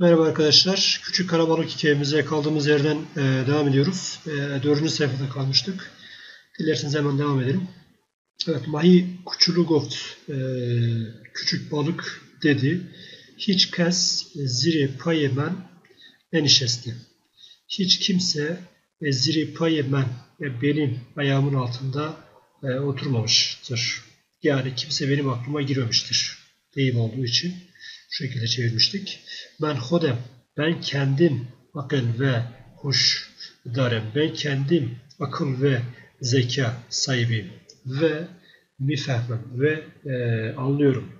Merhaba arkadaşlar. Küçük Karabalık hikayemize kaldığımız yerden e, devam ediyoruz. E, dördüncü sayfada kalmıştık. Dilerseniz hemen devam edelim. Evet, Mahi Kuçulugovt e, küçük balık dedi. Hiç kes ziri payemen enişesti. Hiç kimse e, ziri payemen e, benim ayağımın altında e, oturmamıştır. Yani kimse benim aklıma girmemiştir. Deyim olduğu için şu şekilde çevirmiştik. Ben hodem, ben kendim akıl ve hoş darem. Ben kendim akıl ve zeka sahibiyim ve mifehmem ve e, anlıyorum.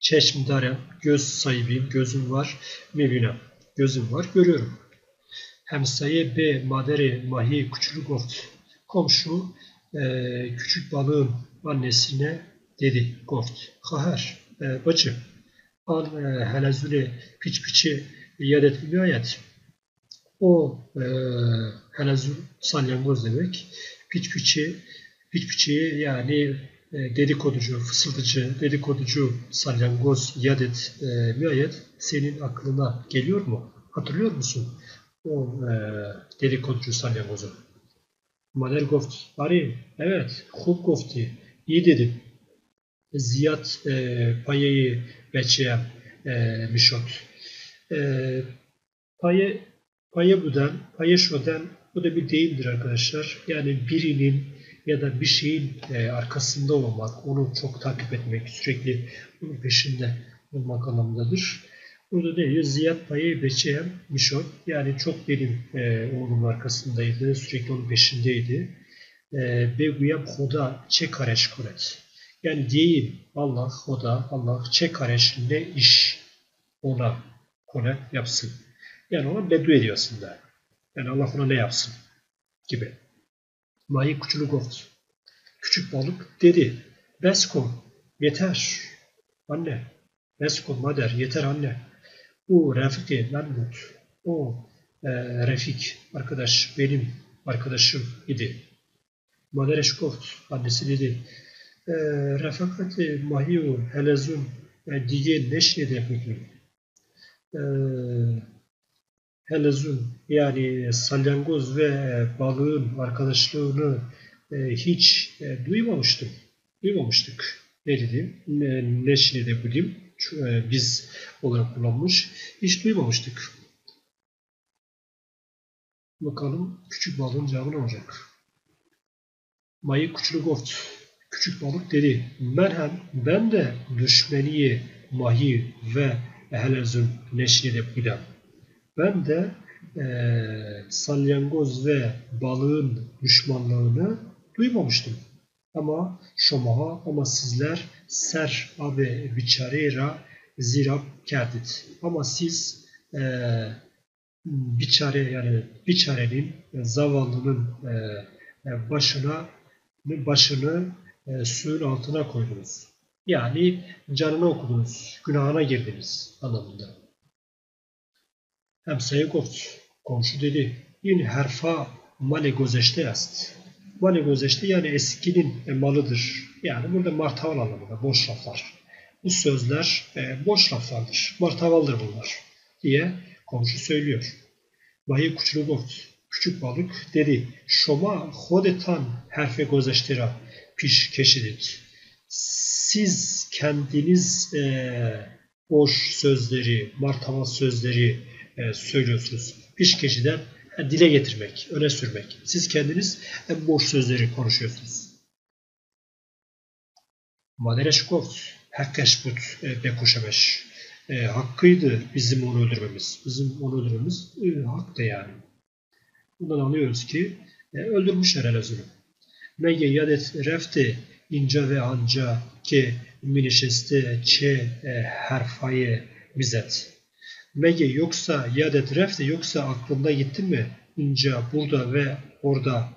Çeşm darem, göz sahibiyim, gözüm var, mibinem, gözüm var, görüyorum. Hemsaye be maderi mahi küçülük oft. Komşu e, küçük balığın annesine dedi goft. Kahar, e, bacı an e, helezüle piç piçi yadet müayet. O e, helezül salyangoz demek. Piç piçi, piç piçi yani e, dedikoducu, fısıldıcı, dedikoducu salyangoz yadet e, müayet senin aklına geliyor mu? Hatırlıyor musun? O e, dedikoducu salyangozu. Mader goft. Ari, evet, hub gofti. İyi dedin. Ziyad e, payayı beçeye e, mişot. E, paye, paye budan, paye şodan bu da bir deyimdir arkadaşlar. Yani birinin ya da bir şeyin e, arkasında olmak, onu çok takip etmek, sürekli onun peşinde olmak anlamındadır. Burada ne diyor? Ziyad payı beçeyen mişot. Yani çok benim e, arkasındaydı, sürekli onun peşindeydi. E, Beguyam hoda çekareş koret. Yani diyeyim Allah o da Allah çekareş ne iş ona kone yapsın. Yani ona beddu ediyor aslında. Yani Allah ona ne yapsın gibi. Mayi oldu. Küçük balık dedi. Beskom yeter. Anne. Beskom mader yeter anne. O Refiki Mahmut. O e, Refik arkadaş benim arkadaşım idi. Mader Eşkoft annesi dedi. Ee, Refakati Mahi u Helezun diye neşredebilir. Ee, Helezun yani salyangoz ve balığın arkadaşlığını e, hiç e, duymamıştım. Duymamıştık. Ne dedim? Neşredebilir. Biz olarak kullanmış. Hiç duymamıştık. Bakalım küçük balığın cevabı ne olacak? Mayı Kuçlugovt Küçük balık dedi, merhem ben de düşmeniyi mahi ve ehlezün neşride budem. Ben de e, salyangoz ve balığın düşmanlığını duymamıştım. Ama şomaha ama sizler ser abi biçarera zirab kerdit. Ama siz e, biçare yani biçarenin zavallının e, başına başını e, suyun altına koydunuz. Yani canını okudunuz, günahına girdiniz anlamında. Hem Sayıkovç, komşu dedi, in herfa male gözeşte ast. Male gözeşte yani eskinin e, malıdır. Yani burada martaval anlamında, boş laflar. Bu sözler e, boş laflardır, martavaldır bunlar diye komşu söylüyor. Vahiy Kuçlugovt, küçük balık dedi, şoma hodetan herfe gözeştira piş keşidik. Siz kendiniz e, boş sözleri, martava sözleri e, söylüyorsunuz. Piş keşiden e, dile getirmek, öne sürmek. Siz kendiniz e, boş sözleri konuşuyorsunuz. Madereşkov, Hakkeşbut e, Bekuşemeş. E, hakkıydı bizim onu öldürmemiz. Bizim onu öldürmemiz e, haktı yani. Bundan anlıyoruz ki e, öldürmüşler Elazığ'ı. Mege yadet refte inca ve anca ki minişeste çe e, herfayı bizet. Mege yoksa yadet refte yoksa aklında gitti mi inca burada ve orada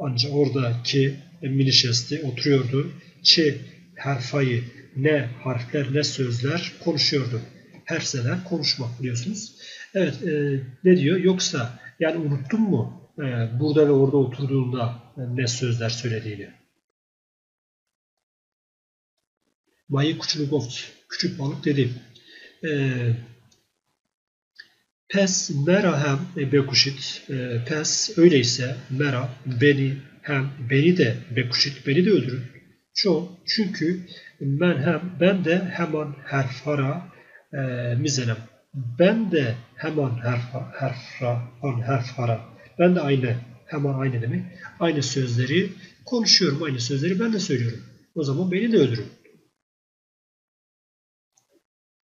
anca orada ki minişeste oturuyordu. Çe herfayı ne harfler ne sözler konuşuyordu. Herseler konuşmak biliyorsunuz. Evet e, ne diyor? Yoksa yani unuttun mu e, burada ve orada oturduğunda ne sözler söylediğini. Mayı Kuçulugovç, küçük balık dedi. E, Pes mera hem e, bekuşit. E, pes öyleyse mera beni hem beni de bekuşit beni de öldürün. Ço çünkü ben hem ben de hemen herfara e, mizenem. Ben de hemen herfra, on herfara. Ben de aynı hemen aynı demek. Aynı sözleri konuşuyorum. Aynı sözleri ben de söylüyorum. O zaman beni de öldürün.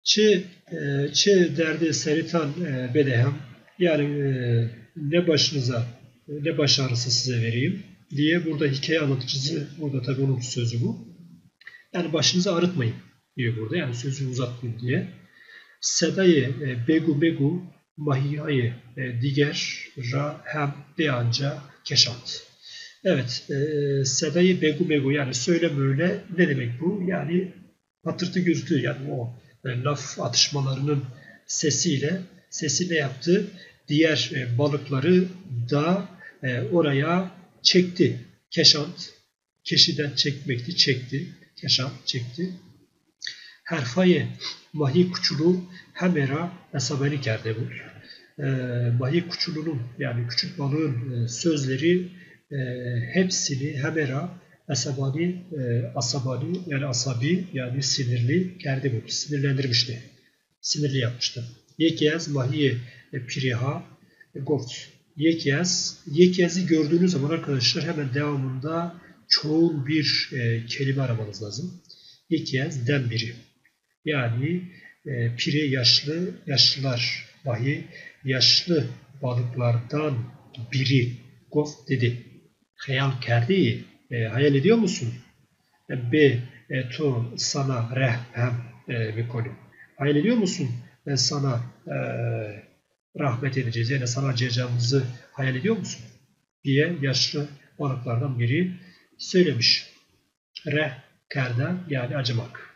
Çi, e, çi derdi seritan e, bedehem yani e, ne başınıza ne baş ağrısı size vereyim diye burada hikaye anlatıcısı burada tabii onun sözü bu. Yani başınızı ağrıtmayın diyor burada. Yani sözü uzatmayın diye. E, begu begu mahiyayı e, diger ra hem beyanca keşant. Evet, e, sedayı begu begu yani söyle böyle ne demek bu? Yani patırtı gürültü yani o e, laf atışmalarının sesiyle sesi ne yaptı? Diğer e, balıkları da e, oraya çekti. Keşant, keşiden çekmekti, çekti. Keşant çekti. Herfaye vahiy kuçulu hemera esabeni kerde bu. E, vahiy kuçulunun yani küçük balığın e, sözleri e, hepsini hemera asabani, e, asabani yani asabi yani sinirli kerde bu. Sinirlendirmişti. Sinirli yapmıştı. Yekyaz mahiye e, piriha goft. Yekyaz. Yekyaz'ı gördüğünüz zaman arkadaşlar hemen devamında çoğul bir kelime aramanız lazım. Yekyaz den biri. Yani e, piri yaşlı, yaşlılar vahiy yaşlı balıklardan biri gof dedi. Hayal kerdi e, hayal ediyor musun? E, B e, tu sana rehbem e, mikoni. Hayal ediyor musun? Ben sana e, rahmet edeceğiz. Yani sana acıyacağımızı hayal ediyor musun? diye yaşlı balıklardan biri söylemiş. Reh kerden yani acımak.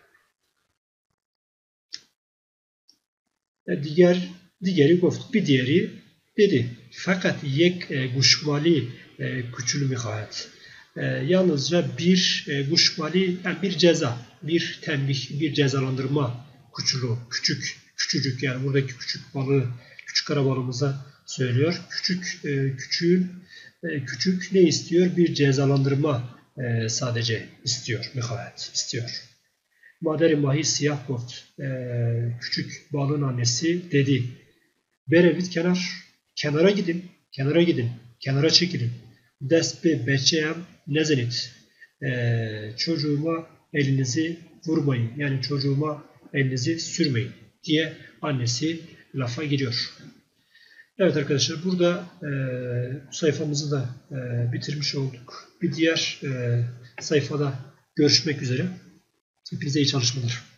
Diğer diğeri goft bir diğeri dedi. Fakat yek e, guşmali e, küçülü mihayet e, yalnızca bir e, guşmali, yani bir ceza, bir tembih, bir cezalandırma küçülü, küçük, küçücük yani buradaki küçük balığı, küçük kara balığımıza söylüyor. Küçük, e, küçüğün, e, küçük ne istiyor? Bir cezalandırma e, sadece istiyor, nihayet istiyor. Maderi mahi siyah kurt, e, küçük balığın annesi dedi. Berevit kenar, kenara gidin, kenara gidin, kenara çekilin. Despe beçeyem nezenit. Ee, çocuğuma elinizi vurmayın. Yani çocuğuma elinizi sürmeyin diye annesi lafa giriyor. Evet arkadaşlar burada e, sayfamızı da e, bitirmiş olduk. Bir diğer e, sayfada görüşmek üzere. Hepinize iyi çalışmalar.